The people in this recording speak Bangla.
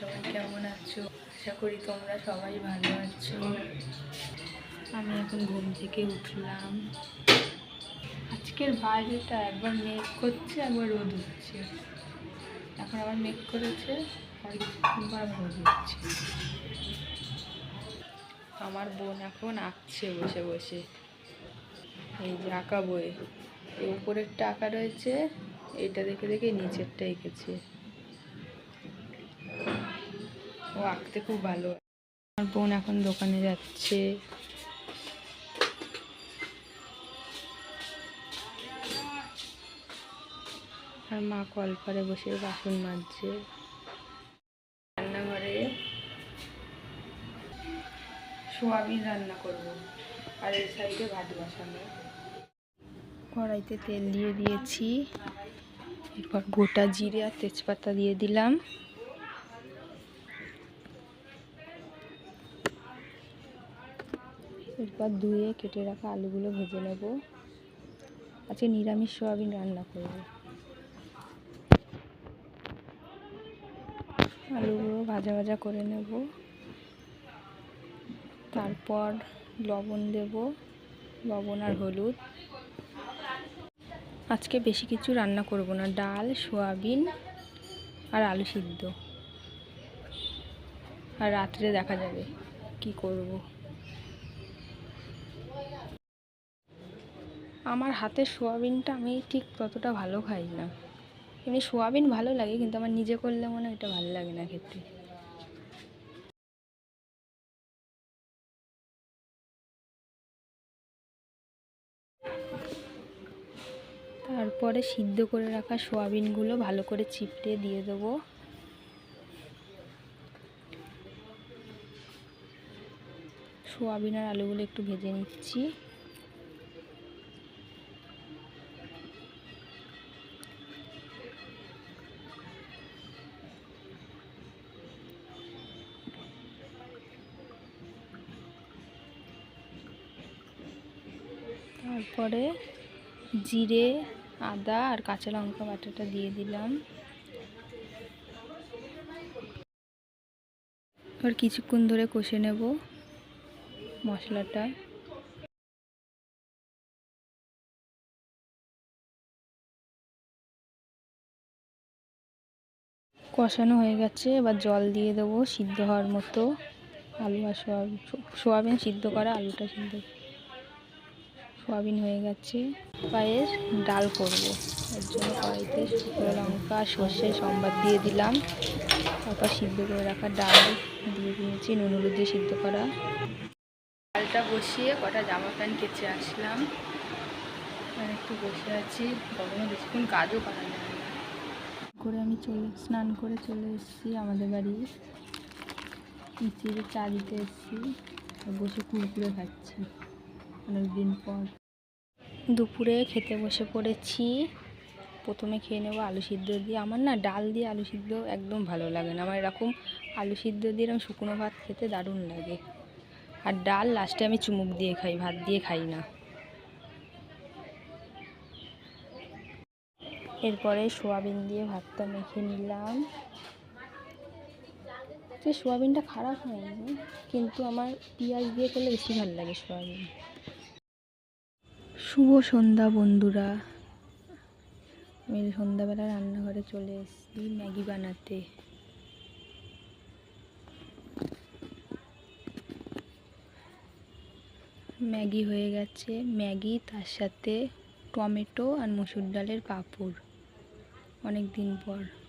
সবাই কেমন আছো? আশা করি তোমরা সবাই ভালো আছো। আমি এখন ঘুম থেকে উঠলাম। আজকের বাইরেটা একবার মেঘ করছে, একবার রোদ উঠছে। এখন আবার মেঘ করেছে, আর রোদ উঠছে। আমার বোন এখন আঁকছে বসে বসে। এই যে আঁকা বই। এই উপরেরটা আঁকা রয়েছে, এটা দেখে দেখে নিচেরটা এঁকেছে। ও আঁকতে খুব ভালো। আমার বোন এখন দোকানে যাচ্ছে। আর মা কল করে বসে বাসন মাজছে। রান্নাঘরে সোয়াবিন রান্না করব, আর এই সাইডে ভাত বসানো। কড়াইতে তেল দিয়ে দিয়েছি। এরপর গোটা জিরে আর তেজপাতা দিয়ে দিলাম। এরপর ধুয়ে কেটে রাখা আলুগুলো ভেজে নেব। আজকে নিরামিষ সোয়াবিন রান্না করব। আলুগুলো ভাজা ভাজা করে নেব। তারপর লবণ দেব, লবণ আর হলুদ। আজকে বেশি কিছু রান্না করব না, ডাল, সোয়াবিন আর আলু সিদ্ধ। আর রাত্রে দেখা যাবে কি করব। আমার হাতের সোয়াবিনটা আমি ঠিক ততটা ভালো খাই না। এমনি সোয়াবিন ভালো লাগে, কিন্তু আমার নিজে করলে মনে হয় এটা ভালো লাগে না খেতে। তারপরে সিদ্ধ করে রাখা সোয়াবিনগুলো ভালো করে চিপটে দিয়ে দেবো। সোয়াবিন আর আলুগুলো একটু ভেজে নিচ্ছি। তারপরে জিরে, আদা আর কাঁচা লঙ্কা বাটাটা দিয়ে দিলাম। এবার কিছুক্ষণ ধরে কষে নেব মশলাটা। কষানো হয়ে গেছে, এবার জল দিয়ে দেবো সিদ্ধ হওয়ার মতো। আলু আর সোয়াবিন সোয়াবিন সিদ্ধ করা, আলুটা সিদ্ধ সোয়াবিন হয়ে গেছে। পায়ের ডাল করব। এর জন্য কড়াইতে শুকনো লঙ্কা, সর্ষে, সম্বাদ দিয়ে দিলাম। তারপর সিদ্ধ করে রাখা ডাল দিয়ে দিয়েছি, নুন হলুদ দিয়ে সিদ্ধ করা। ডালটা বসিয়ে কটা জামা প্যান্ট কেচে আসলাম। একটু বসে আছি। গরমে বেশিক্ষণ কাজও করা যায় করে আমি চলে, স্নান করে চলে এসেছি আমাদের বাড়ি। নিচে চা দিতে এসেছি। বসে কুড়কুড়ে খাচ্ছি। অনেকদিন পর। দুপুরে খেতে বসে পড়েছি। প্রথমে খেয়ে নেব আলু সিদ্ধ দিয়ে। আমার না ডাল দিয়ে আলু সিদ্ধ একদম ভালো লাগে না। আমার এরকম আলু সিদ্ধ দিয়ে এরকম শুকনো ভাত খেতে দারুণ লাগে। আর ডাল লাস্টে আমি চুমুক দিয়ে খাই, ভাত দিয়ে খাই না। এরপরে সোয়াবিন দিয়ে ভাতটা মেখে নিলাম। যে সোয়াবিনটা খারাপ হয়নি, কিন্তু আমার পেঁয়াজ দিয়ে করলে বেশি ভালো লাগে সোয়াবিন। শুভ সন্ধ্যা বন্ধুরা। আমি সন্ধ্যাবেলা রান্নাঘরে চলে এসেছি ম্যাগি বানাতে। ম্যাগি হয়ে গেছে। ম্যাগি, তার সাথে টমেটো আর মুসুর ডালের পাঁপড়। অনেক দিন পর।